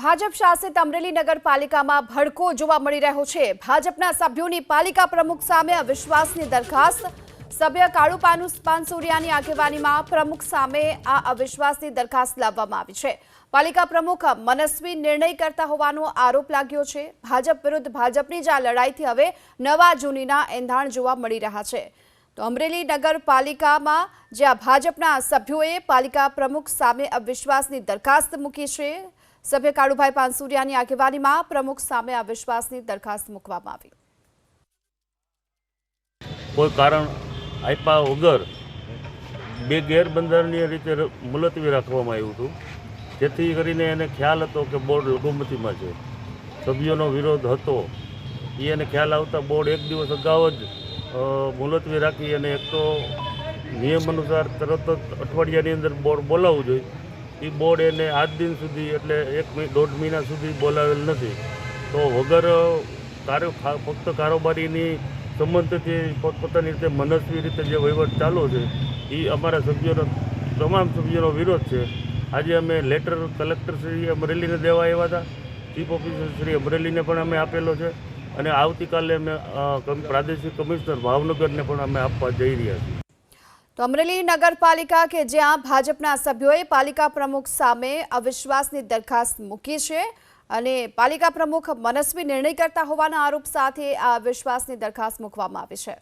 ભાજપ શાસિત અમરેલી નગરપાલિકામાં ભડકો જોવા મળી રહ્યો છે. ભાજપના સભ્યોની પાલિકા પ્રમુખ સામે અવિશ્વાસની દરખાસ્ત. સભ્ય કાળુ પાનુ પાનસુરિયાની આગેવાનીમાં પ્રમુખ સામે આ અવિશ્વાસની દરખાસ્ત લાવવામાં આવી છે. પાલિકા પ્રમુખ મનસ્વી નિર્ણય કરતા હોવાનો આરોપ લાગ્યો છે. ભાજપ વિરુદ્ધ ભાજપની જ આ લડાઈથી હવે નવા જૂનીના એંધાણ જોવા મળી રહ્યા છે. તો અમરેલી નગરપાલિકામાં જ્યાં ભાજપના સભ્યોએ પાલિકા પ્રમુખ સામે અવિશ્વાસની દરખાસ્ત મૂકી છે સભ્ય કાળુભાઈ પાનસુરિયાની આગેવાનીમાં પ્રમુખ સામે અવિશ્વાસની દરખાસ્ત મૂકવામાં આવી. કોઈ કારણ આપ્યા વગર બે ગેરબંધારણીય રીતે મુલતવી રાખવામાં આવ્યું હતું. જેથી કરીને એને ખ્યાલ હતો કે બોર્ડ લઘુમતીમાં છે. સભ્યોનો વિરોધ હતો. એને ખ્યાલ આવતા બોર્ડ એક દિવસ અગાઉ જ મુલતવી રાખી અને એક તો નિયમ અનુસાર તરત જ અઠવાડિયાની અંદર બોર્ડ બોલાવવું જોઈએ. એ બોર્ડ એને આજ દિન સુધી એટલે એક દોઢ મહિના સુધી બોલાવેલ નથી. તો વગર કાર્ય ફક્ત કારોબારીની સંબંધથી પોતપોતાની રીતે મનસ્વી રીતે જે વહીવટ ચાલુ છે એ અમારા સભ્યોનો, તમામ સભ્યોનો વિરોધ છે. આજે અમે લેટર કલેક્ટર શ્રી અમરેલીને દેવા આવ્યા હતા. ચીફ ઓફિસર શ્રી અમરેલીને પણ અમે આપેલો છે. અને આવતીકાલે અમે પ્રાદેશિક કમિશનર ભાવનગરને પણ અમે આપવા જઈ રહ્યા છીએ. તો અમરેલી નગરપાલિકા કે જ્યાં ભાજપના સભ્યોએ પાલિકા પ્રમુખ સામે અવિશ્વાસની દરખાસ્ત મૂકી છે અને પાલિકા પ્રમુખ મનસ્વી નિર્ણય કરતા હોવાના આરોપ સાથે આ અવિશ્વાસની દરખાસ્ત મૂકવામાં આવી છે.